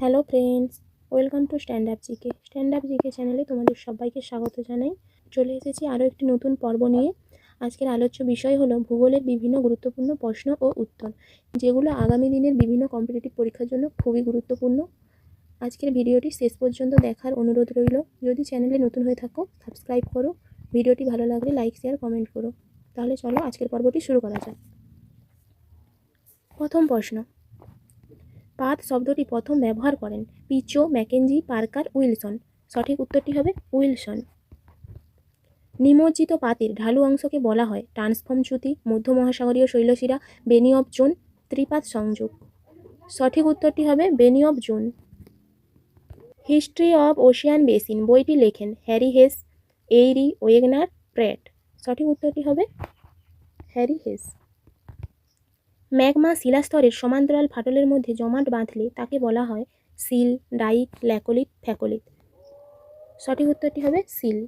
Hello friends welcome to stand up GK stand up GK চ্যানেলে তোমাদের সবাইকে স্বাগত জানাই। চলে এসেছি আরও একটি নতুন পর্ব নিয়ে। আজকের আলোচ্য বিষয় হলো ভূগোলের বিভিন্ন গুরুত্বপূর্ণ প্রশ্ন ও উত্তর, যেগুলো আগামী দিনের বিভিন্ন কম্পিটিটিভ পরীক্ষার জন্য খুবই গুরুত্বপূর্ণ। আজকের ভিডিওটি শেষ পর্যন্ত দেখার অনুরোধ রইল। যদি চ্যানেলে নতুন হয়ে থাকো সাবস্ক্রাইব করো। ভিডিওটি ভালো লাগলে লাইক শেয়ার কমেন্ট করো। তাহলে চলো আজকের পর্বটি শুরু করা যাক। প্রথম প্রশ্ন পাত শব্দটি প্রথম ব্যবহার করেন পিচো ম্যাকেঞ্জি পার্কার, উইলসন। সঠিক উত্তরটি হবে উইলসন। নিমজ্জিত পাতের ঢালু অংশকে বলা হয় ট্রান্সফর্ম চ্যুতি মধ্য মহাসাগরীয় শৈলশিরা বেনি অফ জোন, ত্রিপাত সংযোগ। সঠিক উত্তরটি হবে বেনি of zone. History of ocean basin বইটি লেখেন Harry Hess, Airy Wegener Pratt সঠিক উত্তরটি হবে হ্যারি হেস। ম্যাগমা শিলাস্তরের সমান্তরাল ফাটলের মধ্যে জমাট বাঁধলে তাকে বলা হয় সিল ডাইক ল্যাকোলিট ফ্যাকোলিট সঠিক উত্তরটি হবে সিল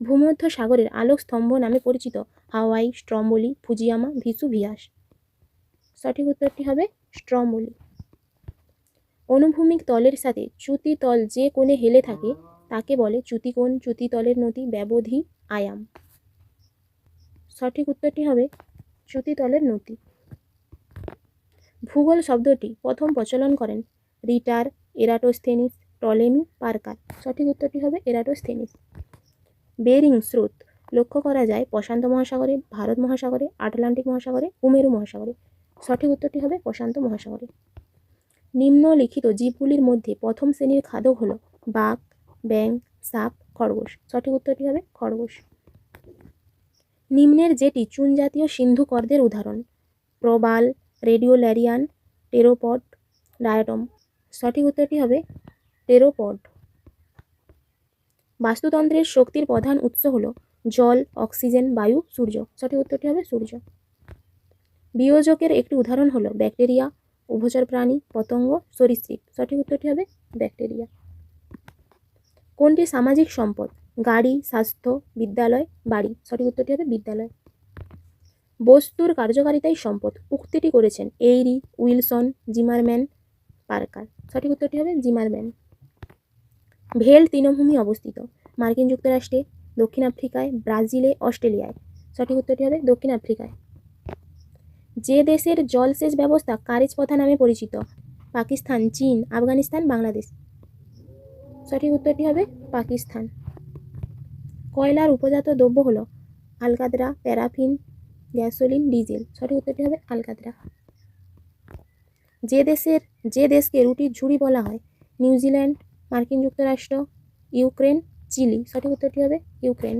ভূমধ্য সাগরের আলোক স্তম্ভ নামে পরিচিত হাওয়াই, স্ট্রম্বলি, ফুজিয়ামা, ভিসু, ভিয়াস। সঠিক উত্তরটি হবে স্ট্রম্বলি। অনুভূমিক তলের সাথে চ্যুতি তল যে কোণে হেলে থাকে, তাকে বলে চ্যুতিকোণ চ্যুতি তলের নদী, ব্যবধি, আয়াম। সঠিক উত্তরটি হবে চ্যুতিতলের নতি। ভূগোল শব্দটি প্রথম প্রচলন করেন রিটার এরাটোস্থেনিস টলেমি পার্কার। সঠিক উত্তরটি হবে এরাটোস্থেনিস। বেরিং স্রোত লক্ষ্য করা যায় প্রশান্ত মহাসাগরে, ভারত মহাসাগরে, আটলান্টিক মহাসাগরে, উমেরু মহাসাগরে। সঠিক উত্তরটি হবে প্রশান্ত মহাসাগরে। নিম্নলিখিত জীবগুলির মধ্যে প্রথম শ্রেণির খাদক হল বাঘ ব্যাং সাপ, খরগোশ। সঠিক উত্তরটি হবে খরগোশ। নিম্নের যেটি চুন জাতীয় সিন্ধু কর্দের উদাহরণ। প্রবাল, রেডিওল্যারিয়ান, টেরোপড, ডায়াটম। সঠিক উত্তরটি হবে টেরোপড। বাস্তুতন্ত্রের শক্তির প্রধান উৎস হল জল, অক্সিজেন, বায়ু, সূর্য। সঠিক উত্তরটি হবে সূর্য। বিয়োজকের একটি উদাহরণ হলো ব্যাকটেরিয়া, উভচর প্রাণী, পতঙ্গ, সরীসৃপ। সঠিক উত্তরটি হবে ব্যাকটেরিয়া। কোনটি সামাজিক সম্পদ? গাড়ি, স্বাস্থ্য, বিদ্যালয়, বাড়ি। সঠিক উত্তরটি হবে বিদ্যালয়। বস্তুর কার্যকারিতাই সম্পদ। উক্তিটি করেছেন এইরি উইলসন জিমারম্যান পার্কার। সঠিক উত্তরটি হবে জিমারম্যান। ভেল তৃণভূমি অবস্থিত। মার্কিন যুক্তরাষ্ট্রে, দক্ষিণ আফ্রিকায়, ব্রাজিলে, অস্ট্রেলিয়ায়। সঠিক উত্তরটি হবে দক্ষিণ আফ্রিকায়। যে দেশের জলসেচ ব্যবস্থা কারেজ প্রথা নামে পরিচিত, পাকিস্তান, চীন, আফগানিস্তান, বাংলাদেশ। সঠিক উত্তরটি হবে পাকিস্তান। কয়লার উপজাত দ্রব্য হলো আলকাতরা প্যারাফিন, গ্যাসোলিন, ডিজেল। সঠিক উত্তরটি হবে আলকাতরা যে দেশের, যে দেশকে রুটির ঝুড়ি বলা হয়, নিউজিল্যান্ড, মার্কিন যুক্তরাষ্ট্র, ইউক্রেন, চিলি। সঠিক উত্তরটি হবে ইউক্রেন।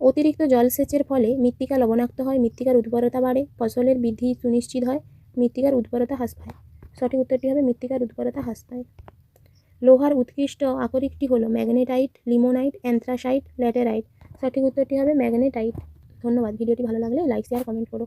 অতিরিক্ত জলসেচের ফলে মৃত্তিকা লবণাক্ত হয়, মৃত্তিকার উর্বরতা বাড়ে, ফসলের বৃদ্ধি সুনিশ্চিত হয়, মৃত্তিকার উর্বরতা হ্রাস পায়। সঠিক উত্তরটি হবে মৃত্তিকার উর্বরতা হ্রাস পায়। লোহার উৎকৃষ্ট আকরিকটি হলো ম্যাগনেটাইট, লিমোনাইট, অ্যান্থ্রাসাইট, ল্যাটেরাইট। সঠিক উত্তরটি হবে ম্যাগনেটাইট। ধন্যবাদ। ভিডিওটি ভালো লাগলে লাইক, শেয়ার, কমেন্ট করো।